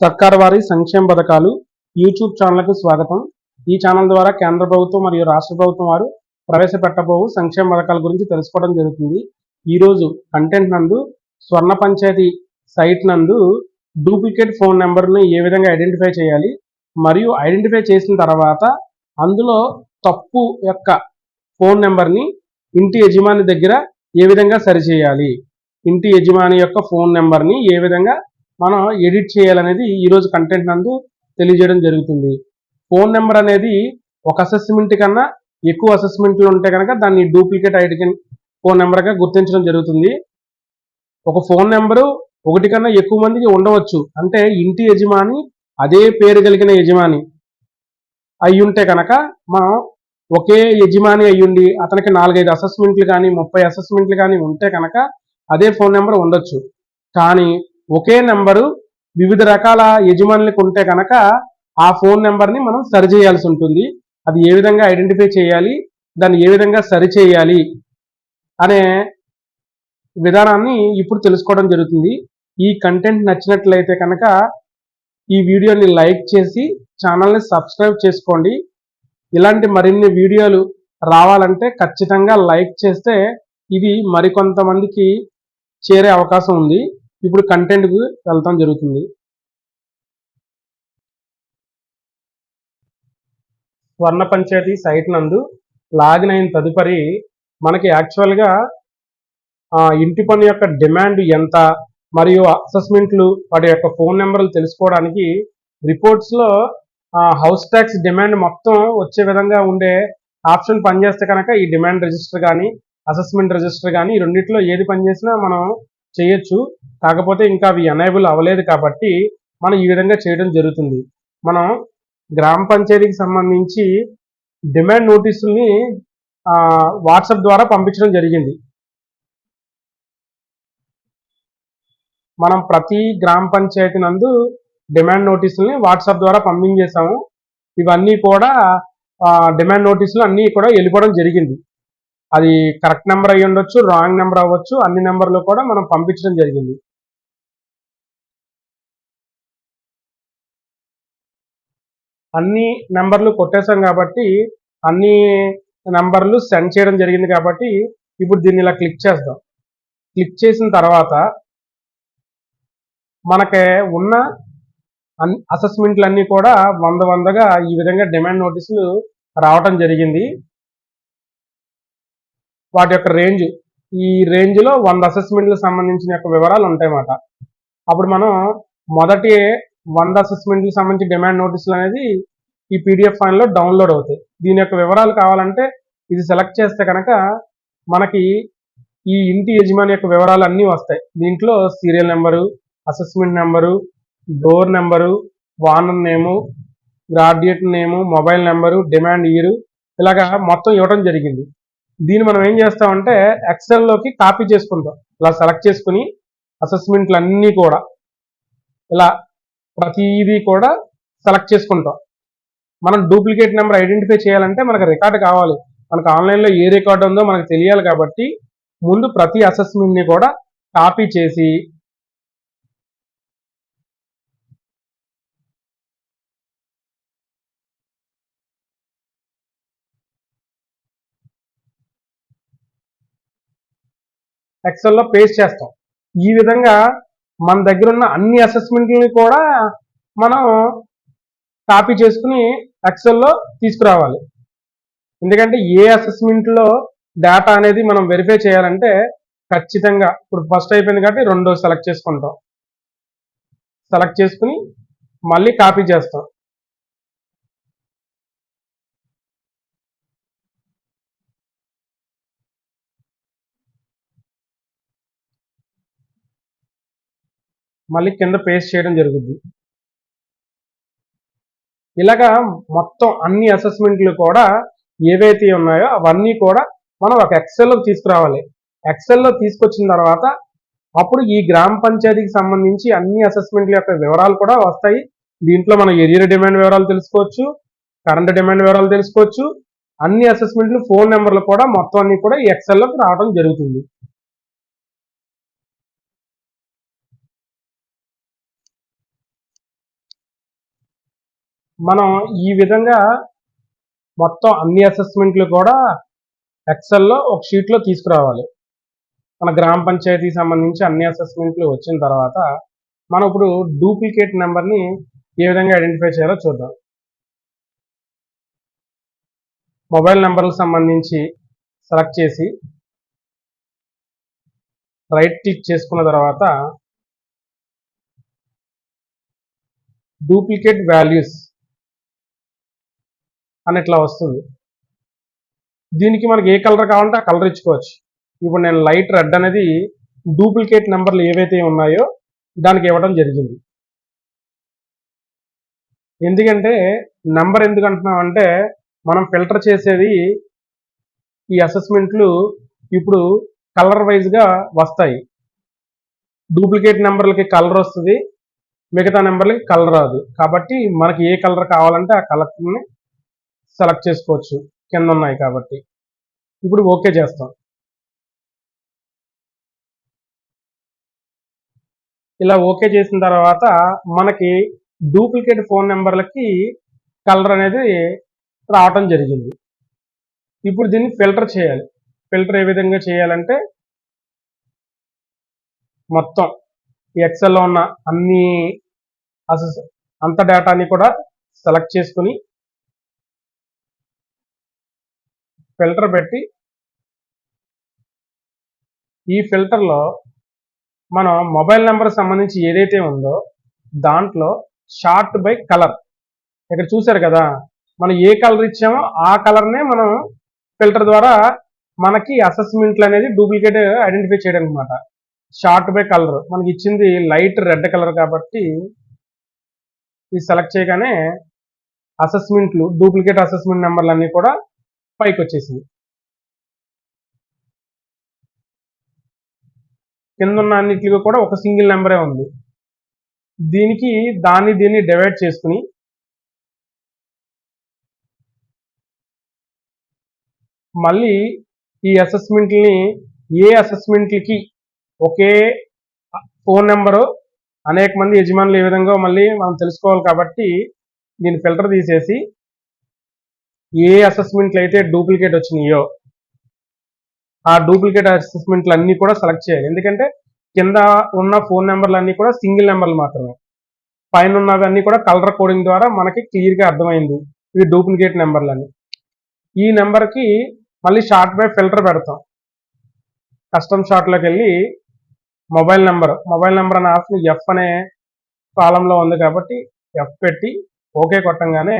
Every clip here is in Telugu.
సర్కార్ వారి సంక్షేమ పథకాలు యూట్యూబ్ ఛానల్కు స్వాగతం. ఈ ఛానల్ ద్వారా కేంద్ర ప్రభుత్వం మరియు రాష్ట్ర ప్రభుత్వం వారు ప్రవేశపెట్టబోవు సంక్షేమ పథకాల గురించి తెలుసుకోవడం జరుగుతుంది. ఈరోజు కంటెంట్ నందు స్వర్ణ పంచాయతీ సైట్ నందు డూప్లికేట్ ఫోన్ నెంబర్ని ఏ విధంగా ఐడెంటిఫై చేయాలి మరియు ఐడెంటిఫై చేసిన తర్వాత అందులో తప్పు యొక్క ఫోన్ నెంబర్ని ఇంటి యజమాని దగ్గర ఏ విధంగా సరిచేయాలి? ఇంటి యజమాని యొక్క ఫోన్ నెంబర్ని ఏ విధంగా మనం ఎడిట్ చేయాలనేది ఈరోజు కంటెంట్ నందు తెలియజేయడం జరుగుతుంది. ఫోన్ నెంబర్ అనేది ఒక అసెస్మెంట్ కన్నా ఎక్కువ అసెస్మెంట్లు ఉంటే కనుక దాన్ని డూప్లికేట్ ఐడి ఫోన్ నెంబర్గా గుర్తించడం జరుగుతుంది. ఒక ఫోన్ నెంబరు ఒకటి కన్నా ఎక్కువ మందికి ఉండవచ్చు. అంటే ఇంటి యజమాని అదే పేరు కలిగిన యజమాని అయి ఉంటే కనుక మనం ఒకే యజమాని అయ్యుండి అతనికి నాలుగైదు అసెస్మెంట్లు కానీ ముప్పై అసెస్మెంట్లు కానీ ఉంటే కనుక అదే ఫోన్ నెంబర్ ఉండొచ్చు. కానీ ఒకే నెంబరు వివిధ రకాల యజమానులకు ఉంటే కనుక ఆ ఫోన్ నెంబర్ని మనం సరి చేయాల్సి ఉంటుంది. అది ఏ విధంగా ఐడెంటిఫై చేయాలి? దాన్ని ఏ విధంగా సరి చేయాలి? అనే విధానాన్ని ఇప్పుడు తెలుసుకోవడం జరుగుతుంది. ఈ కంటెంట్ నచ్చినట్లయితే కనుక ఈ వీడియోని లైక్ చేసి ఛానల్ని సబ్స్క్రైబ్ చేసుకోండి. ఇలాంటి మరిన్ని వీడియోలు రావాలంటే ఖచ్చితంగా లైక్ చేస్తే ఇది మరికొంతమందికి చేరే అవకాశం ఉంది. ఇప్పుడు కంటెంట్కి వెళ్తాం జరుగుతుంది. స్వర్ణ పంచాయతీ సైట్ నందు లాగిన్ అయిన తదుపరి మనకి యాక్చువల్గా ఇంటి పన్ను యొక్క డిమాండ్ ఎంత మరియు అసెస్మెంట్లు వాటి యొక్క ఫోన్ నెంబర్లు తెలుసుకోవడానికి రిపోర్ట్స్లో హౌస్ ట్యాక్స్ డిమాండ్ మొత్తం వచ్చే విధంగా ఉండే ఆప్షన్ పనిచేస్తే కనుక ఈ డిమాండ్ రిజిస్టర్ కానీ అసెస్మెంట్ రిజిస్టర్ కానీ ఈ రెండింటిలో ఏది పనిచేసినా మనం చేయొచ్చు. కాకపోతే ఇంకా అవి ఎనేబుల్ అవ్వలేదు కాబట్టి మనం ఈ విధంగా చేయడం జరుగుతుంది. మనం గ్రామ పంచాయతీకి సంబంధించి డిమాండ్ నోటీసుల్ని వాట్సాప్ ద్వారా పంపించడం జరిగింది. మనం ప్రతి గ్రామ పంచాయతీ నందు డిమాండ్ నోటీసుల్ని వాట్సాప్ ద్వారా పంపించేసాము ఇవన్నీ కూడా డిమాండ్ నోటీసులు అన్నీ కూడా వెళ్ళిపోవడం జరిగింది. అది కరెక్ట్ నెంబర్ అయ్యి ఉండొచ్చు రాంగ్ నెంబర్ అవ్వచ్చు అన్ని నెంబర్లు కూడా మనం పంపించడం జరిగింది. అన్ని నెంబర్లు కొట్టేశాం కాబట్టి అన్ని నెంబర్లు సెండ్ చేయడం జరిగింది కాబట్టి ఇప్పుడు దీన్ని ఇలా క్లిక్ చేద్దాం. క్లిక్ చేసిన తర్వాత మనకి ఉన్న అన్ అసెస్మెంట్లన్నీ కూడా వంద వందగా ఈ విధంగా డిమాండ్ నోటీసులు రావటం జరిగింది. వాటి యొక్క రేంజ్ ఈ రేంజ్లో వంద అసెస్మెంట్లకు సంబంధించిన యొక్క వివరాలు ఉంటాయన్నమాట. అప్పుడు మనం మొదటి వంద అసెస్మెంట్లకు సంబంధించి డిమాండ్ నోటీసులు అనేది ఈ పీడిఎఫ్ ఫైల్లో డౌన్లోడ్ అవుతాయి. దీని యొక్క వివరాలు కావాలంటే ఇది సెలెక్ట్ చేస్తే కనుక మనకి ఈ ఇంటి యజమాని యొక్క వివరాలు అన్నీ వస్తాయి. దీంట్లో serial number assessment number door number owner name graduate name mobile number demand year ఇలాగా మొత్తం ఇవ్వడం జరిగింది. దీన్ని మనం ఏం చేస్తామంటే ఎక్సెల్లోకి కాపీ చేసుకుంటాం. ఇలా సెలెక్ట్ చేసుకుని అసెస్మెంట్లు అన్నీ కూడా ఇలా ప్రతిదీ కూడా సెలెక్ట్ చేసుకుంటాం. మనం డూప్లికేట్ నెంబర్ ఐడెంటిఫై చేయాలంటే మనకు రికార్డు కావాలి. మనకు ఆన్లైన్లో ఏ రికార్డు ఉందో మనకు తెలియాలి కాబట్టి ముందు ప్రతి అసెస్మెంట్ని కూడా కాపీ చేసి ఎక్సెల్లో పేస్ట్ చేస్తాం. ఈ విధంగా మన దగ్గర ఉన్న అన్ని అసెస్మెంట్లని కూడా మనం కాపీ చేసుకుని ఎక్సెల్లో తీసుకురావాలి. ఎందుకంటే ఏ అసెస్మెంట్లో డేటా అనేది మనం వెరిఫై చేయాలంటే ఖచ్చితంగా ఇప్పుడు ఫస్ట్ అయిపోయింది కాబట్టి రెండో సెలెక్ట్ చేసుకుంటాం. సెలెక్ట్ చేసుకుని మళ్ళీ కాపీ చేస్తాం. మళ్ళీ కింద పేస్ట్ చేయడం జరుగుద్ది. ఇలాగా మొత్తం అన్ని అసెస్మెంట్లు కూడా ఏవైతే ఉన్నాయో అవన్నీ కూడా మనం ఒక ఎక్సెల్లోకి తీసుకురావాలి. ఎక్సెల్లో తీసుకొచ్చిన తర్వాత అప్పుడు ఈ గ్రామ పంచాయతీకి సంబంధించి అన్ని అసెస్మెంట్ల యొక్క వివరాలు కూడా వస్తాయి. దీంట్లో మనం ఎరియర్ డిమాండ్ వివరాలు తెలుసుకోవచ్చు కరెంట్ డిమాండ్ వివరాలు తెలుసుకోవచ్చు. అన్ని అసెస్మెంట్లు ఫోన్ నెంబర్లు కూడా మొత్తం అన్ని కూడా ఈ ఎక్సెల్లోకి రావడం జరుగుతుంది. మనం ఈ విధంగా మొత్తం అన్ని అసెస్మెంట్లు కూడా ఎక్సెల్లో ఒక షీట్లో తీసుకురావాలి. మన గ్రామ పంచాయతీకి సంబంధించి అన్ని అసెస్మెంట్లు వచ్చిన తర్వాత మనం ఇప్పుడు డూప్లికేట్ నెంబర్ని ఏ విధంగా ఐడెంటిఫై చేయాలో చూద్దాం. మొబైల్ నెంబర్లకు సంబంధించి సెలెక్ట్ చేసి రైట్ క్లిక్ చేసుకున్న తర్వాత డూప్లికేట్ వాల్యూస్ అని ఇట్లా వస్తుంది. దీనికి మనకి ఏ కలర్ కావాలంటే ఆ కలర్ ఇచ్చుకోవచ్చు. ఇప్పుడు నేను లైట్ రెడ్ అనేది డూప్లికేట్ నెంబర్లు ఏవైతే ఉన్నాయో దానికి ఇవ్వడం జరిగింది. ఎందుకంటే నెంబర్ ఎందుకు అంటున్నామంటే మనం ఫిల్టర్ చేసేది ఈ అసెస్మెంట్లు ఇప్పుడు కలర్ వైజ్గా వస్తాయి. డూప్లికేట్ నెంబర్లకి కలర్ వస్తుంది మిగతా నెంబర్లకి కలర్ రాదు. కాబట్టి మనకి ఏ కలర్ కావాలంటే ఆ కలర్ని సెలెక్ట్ చేసుకోవచ్చు. కింద ఉన్నాయి కాబట్టి. ఇప్పుడు ఓకే చేస్తాం. ఇలా ఓకే చేసిన తర్వాత మనకి డూప్లికేట్ ఫోన్ నెంబర్లకి కలర్ అనేది రావటం జరిగింది. ఇప్పుడు దీన్ని ఫిల్టర్ చేయాలి. ఫిల్టర్ ఏ విధంగా చేయాలంటే మొత్తం ఎక్సెల్లో ఉన్న అన్ని అసెస్ అంత డేటాని కూడా సెలెక్ట్ చేసుకుని ఫిల్టర్ పెట్టి ఈ ఫిల్టర్లో మనం మొబైల్ నెంబర్ సంబంధించి ఏదైతే ఉందో దాంట్లో షార్ట్ బై కలర్. ఇక్కడ చూశారు కదా మనం ఏ కలర్ ఇచ్చామో ఆ కలర్నే మనం ఫిల్టర్ ద్వారా మనకి అసెస్మెంట్లు అనేది డూప్లికేట్ ఐడెంటిఫై చేయడం అనమాట షార్ట్ బై కలర్. మనకి ఇచ్చింది లైట్ రెడ్ కలర్ కాబట్టి ఇది సెలెక్ట్ చేయగానే అసెస్మెంట్లు డూప్లికేట్ అసెస్మెంట్ నెంబర్లు అన్నీ కూడా పైకి వచ్చేసింది కింద ఉన్న అన్నిటిలో కూడా ఒక సింగిల్ నెంబరే ఉంది. దీనికి దాన్ని దీన్ని డివైడ్ చేసుకుని మళ్ళీ ఈ అసెస్మెంట్ని ఏ అసెస్మెంట్లకి ఒకే ఫోన్ నెంబరు అనేక మంది యజమానులు ఏ విధంగా మళ్ళీ మనం తెలుసుకోవాలి కాబట్టి దీన్ని ఫిల్టర్ తీసేసి ఏ అసెస్మెంట్లు అయితే డూప్లికేట్ వచ్చినాయో ఆ డూప్లికేట్ అసెస్మెంట్లు అన్నీ కూడా సెలెక్ట్ చేయాలి. ఎందుకంటే కింద ఉన్న ఫోన్ నెంబర్లు అన్నీ కూడా సింగిల్ నెంబర్లు మాత్రమే. పైన ఉన్నవన్నీ కూడా కలర్ కోడింగ్ ద్వారా మనకి క్లియర్గా అర్థమైంది. ఇవి డూప్లికేట్ నెంబర్లు అని. ఈ నెంబర్కి మళ్ళీ షార్ట్ బై ఫిల్టర్ పెడతాం. కస్టమ్ షార్ట్లోకి వెళ్ళి మొబైల్ నెంబర్ మొబైల్ నెంబర్ అనే ఆప్షన్ ఎఫ్ అనే కాలంలో ఉంది కాబట్టి ఎఫ్ పెట్టి ఓకే కొట్టంగానే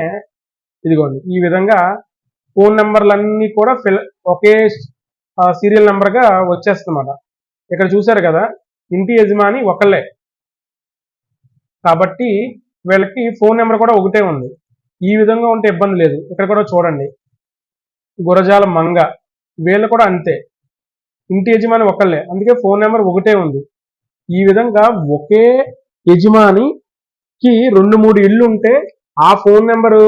ఇదిగోండి ఈ విధంగా ఫోన్ నెంబర్లన్నీ కూడా ఫిల్ ఒకే సీరియల్ నెంబర్గా వచ్చేస్తుందన్నమాట. ఇక్కడ చూశారు కదా ఇంటి యజమాని ఒకళ్ళే. కాబట్టి వీళ్ళకి ఫోన్ నెంబర్ కూడా ఒకటే ఉంది. ఈ విధంగా ఉంటే ఇబ్బంది లేదు. ఇక్కడ కూడా చూడండి గురజాల మంగ. వీళ్ళు కూడా అంతే. ఇంటి యజమాని ఒకళ్ళే అందుకే ఫోన్ నెంబర్ ఒకటే ఉంది. ఈ విధంగా ఒకే యజమానికి రెండు మూడు ఇళ్ళు ఉంటే ఆ ఫోన్ నెంబరు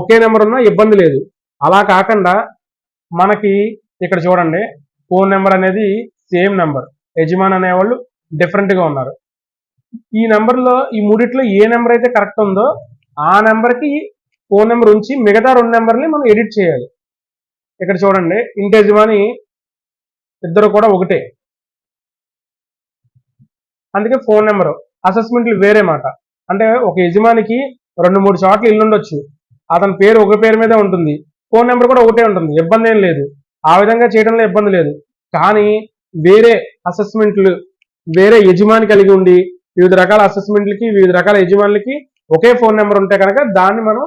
ఒకే నెంబర్ ఉన్నా ఇబ్బంది లేదు. అలా కాకుండా మనకి ఇక్కడ చూడండి ఫోన్ నెంబర్ అనేది సేమ్ నెంబర్. యజమాని అనేవాళ్ళు డిఫరెంట్గా ఉన్నారు. ఈ నెంబర్లో ఈ మూడిట్లో ఏ నెంబర్ అయితే కరెక్ట్ ఉందో ఆ నెంబర్కి ఫోన్ నెంబర్ ఉంచి మిగతా రెండు నెంబర్ని మనం ఎడిట్ చేయాలి. ఇక్కడ చూడండి ఇంటి యజమాని ఇద్దరు కూడా ఒకటే. అందుకే ఫోన్ నెంబరు. అసెస్మెంట్లు వేరే మాట. అంటే ఒక యజమానికి రెండు మూడు చోట్ల ఇల్లు ఉండొచ్చు అతని పేరు ఒక పేరు మీదే ఉంటుంది. ఫోన్ నెంబర్ కూడా ఒకటే ఉంటుంది. ఇబ్బంది ఏం లేదు. ఆ విధంగా చేయడంలో ఇబ్బంది లేదు. కానీ వేరే అసెస్మెంట్లు వేరే యజమాని కలిగి ఉండి వివిధ రకాల అసెస్మెంట్లకి వివిధ రకాల యజమానులకి ఒకే ఫోన్ నెంబర్ ఉంటే కనుక దాన్ని మనం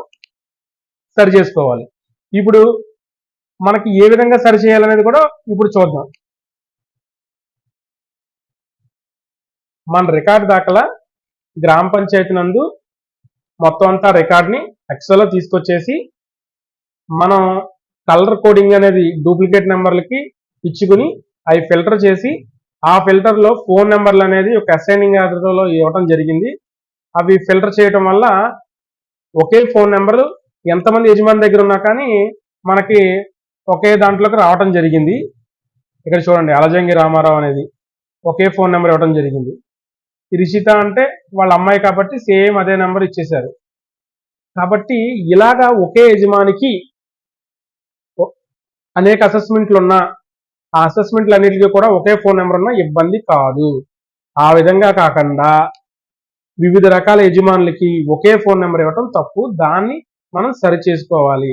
సరి చేసుకోవాలి. ఇప్పుడు మనకి ఏ విధంగా సరి చేయాలనేది కూడా ఇప్పుడు చూద్దాం. మన రికార్డు దాఖలా గ్రామ పంచాయతీ నందు మొత్తం అంతా రికార్డ్ని ఎక్సెల్లో తీసుకొచ్చేసి మనం కలర్ కోడింగ్ అనేది డూప్లికేట్ నెంబర్లకి ఇచ్చుకుని అవి ఫిల్టర్ చేసి ఆ ఫిల్టర్లో ఫోన్ నెంబర్లు అనేది ఒక అసైనింగ్ ఆధారంలో ఇవ్వడం జరిగింది. అవి ఫిల్టర్ చేయటం వల్ల ఒకే ఫోన్ నెంబర్ ఎంతమంది యజమాని దగ్గర ఉన్నా కానీ మనకి ఒకే దాంట్లోకి రావటం జరిగింది. ఇక్కడ చూడండి అలజంగి రామారావు అనేది ఒకే ఫోన్ నెంబర్ ఇవ్వడం జరిగింది. రిషిత అంటే వాళ్ళ అమ్మాయి కాబట్టి సేమ్ అదే నెంబర్ ఇచ్చేశారు. కాబట్టి ఇలాగా ఒకే యజమానికి అనేక అసెస్మెంట్లు ఉన్న ఆ అసెస్మెంట్లు అన్నిటికీ కూడా ఒకే ఫోన్ నెంబర్ ఉన్న ఇబ్బంది కాదు. ఆ విధంగా కాకుండా వివిధ రకాల యజమానులకి ఒకే ఫోన్ నెంబర్ ఇవ్వటం తప్పు. దాన్ని మనం సరి చేసుకోవాలి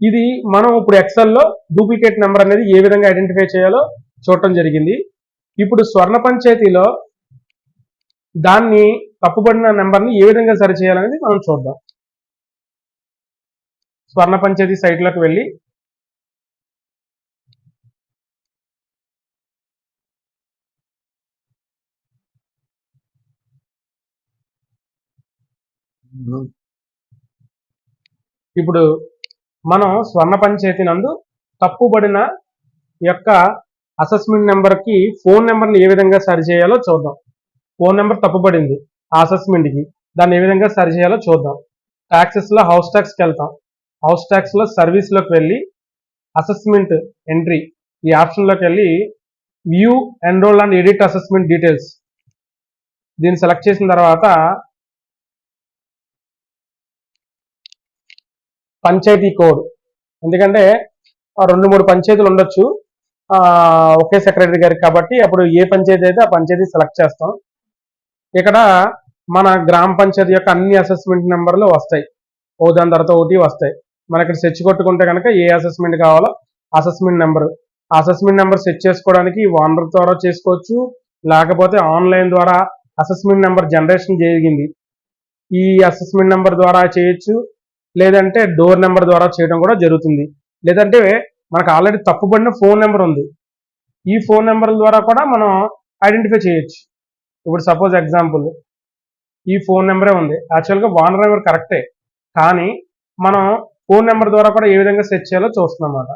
ఇది మనం ఇప్పుడు ఎక్సెల్లో డూప్లికేట్ నెంబర్ అనేది ఏ విధంగా ఐడెంటిఫై చేయాలో చూడటం జరిగింది. ఇప్పుడు స్వర్ణ పంచాయతీలో దాన్ని తప్పుపడిన నెంబర్ని ఏ విధంగా సరి చేయాలనేది మనం చూద్దాం. స్వర్ణ పంచాయతీ సైట్లకు వెళ్ళి ఇప్పుడు మనం స్వర్ణ పంచాయతీ నందు తప్పుబడిన యొక్క అసెస్మెంట్ నెంబర్కి ఫోన్ నెంబర్ని ఏ విధంగా సరి చేయాలో చూద్దాం. ఫోన్ నెంబర్ తప్పుబడింది ఆ అసెస్మెంట్కి దాన్ని ఏ విధంగా సరి చేయాలో చూద్దాం. ట్యాక్సెస్లో హౌస్ ట్యాక్స్కి వెళ్తాం. హౌస్ ట్యాక్స్లో సర్వీస్లోకి వెళ్ళి అసెస్మెంట్ ఎంట్రీ ఈ ఆప్షన్లోకి వెళ్ళి view enrol and edit assessment details దీన్ని సెలెక్ట్ చేసిన తర్వాత పంచాయతీ కోడ్ ఎందుకంటే ఆ రెండు మూడు పంచాయతీలు ఉండొచ్చు. ఒకే సెక్రటరీ గారికి కాబట్టి అప్పుడు ఏ పంచాయతీ అయితే ఆ పంచాయతీ సెలెక్ట్ చేస్తాం. ఇక్కడ మన గ్రామ పంచాయతీ యొక్క అన్ని అసెస్మెంట్ నెంబర్లు వస్తాయి. ఓ దాని తర్వాత ఒకటి వస్తాయి. మన ఇక్కడ సెర్చ్ కొట్టుకుంటే కనుక ఏ అసెస్మెంట్ కావాలో assessment number assessment number set చేసుకోవడానికి ఓనర్ ద్వారా చేసుకోవచ్చు. లేకపోతే ఆన్లైన్ ద్వారా అసెస్మెంట్ నెంబర్ జనరేషన్ జరిగింది. ఈ అసెస్మెంట్ నెంబర్ ద్వారా చేయొచ్చు. లేదంటే డోర్ నెంబర్ ద్వారా చేయడం కూడా జరుగుతుంది. లేదంటే మనకు ఆల్రెడీ తప్పుపడిన ఫోన్ నెంబర్ ఉంది. ఈ ఫోన్ నెంబర్ల ద్వారా కూడా మనం ఐడెంటిఫై చేయొచ్చు. ఇప్పుడు సపోజ్ ఎగ్జాంపుల్ ఈ ఫోన్ నెంబరే ఉంది. యాక్చువల్గా వానర్ నెంబర్ కరెక్టే కానీ మనం ఫోన్ నెంబర్ ద్వారా కూడా ఏ విధంగా సెట్ చేయాలో చూస్తున్నాం అన్నమాట.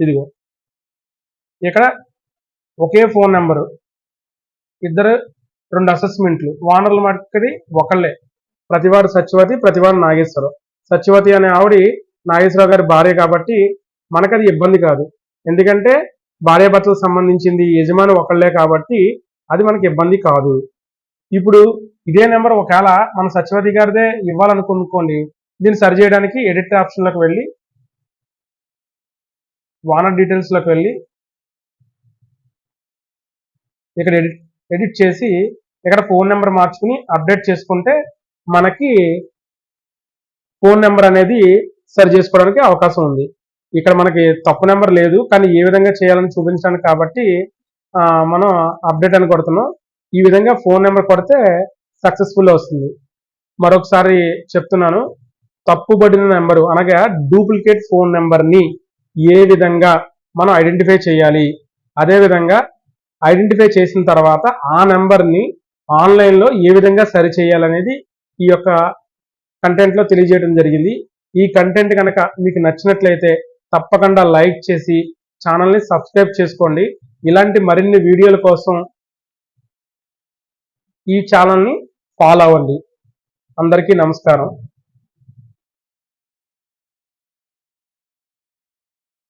ఇదిగో. ఇక్కడ ఒకే ఫోన్ నెంబరు. ఇద్దరు రెండు అసెస్మెంట్లు. వానర్ల మట్టుకది ఒకళ్ళే. ప్రతివారు సత్యవతి ప్రతివారు నాగేశ్వరరావు. సత్యవతి అనే ఆవిడ నాగేశ్వరరావు గారి భార్య కాబట్టి మనకది ఇబ్బంది కాదు. ఎందుకంటే భార్యాభర్తలకు సంబంధించింది యజమాని ఒకళ్ళే కాబట్టి అది మనకి ఇబ్బంది కాదు. ఇప్పుడు ఇదే నెంబర్ ఒకవేళ మన సత్యవతి గారిదే ఇవ్వాలనుకోండి దీన్ని సరి చేయడానికి ఎడిట్ ఆప్షన్లకు వెళ్ళి వానర్ డీటెయిల్స్లోకి వెళ్ళి ఇక్కడ ఎడిట్ ఎడిట్ చేసి ఇక్కడ ఫోన్ నెంబర్ మార్చుకుని అప్డేట్ చేసుకుంటే మనకి ఫోన్ నెంబర్ అనేది సరి చేసుకోవడానికి అవకాశం ఉంది. ఇక్కడ మనకి తప్పు నెంబర్ లేదు కానీ ఏ విధంగా చేయాలని చూపించడానికి కాబట్టి మనం అప్డేట్ అని కొడుతున్నాం. ఈ విధంగా ఫోన్ నెంబర్ కొడితే సక్సెస్ఫుల్ వస్తుంది. మరొకసారి చెప్తున్నాను. తప్పుబడిన నెంబరు అనగా డూప్లికేట్ ఫోన్ నెంబర్ని ఏ విధంగా మనం ఐడెంటిఫై చేయాలి? అదే విధంగా ఐడెంటిఫై చేసిన తర్వాత ఆ నెంబర్ని ఆన్లైన్లో ఏ విధంగా సరి చేయాలనేది ఈ యొక్క కంటెంట్లో తెలియజేయడం జరిగింది. ఈ కంటెంట్ కనుక మీకు నచ్చినట్లయితే తప్పకుండా లైక్ చేసి ఛానల్ని సబ్స్క్రైబ్ చేసుకోండి. ఇలాంటి మరిన్ని వీడియోల కోసం ఈ ఛానల్ని ఫాలో అవ్వండి. అందరికీ నమస్కారం.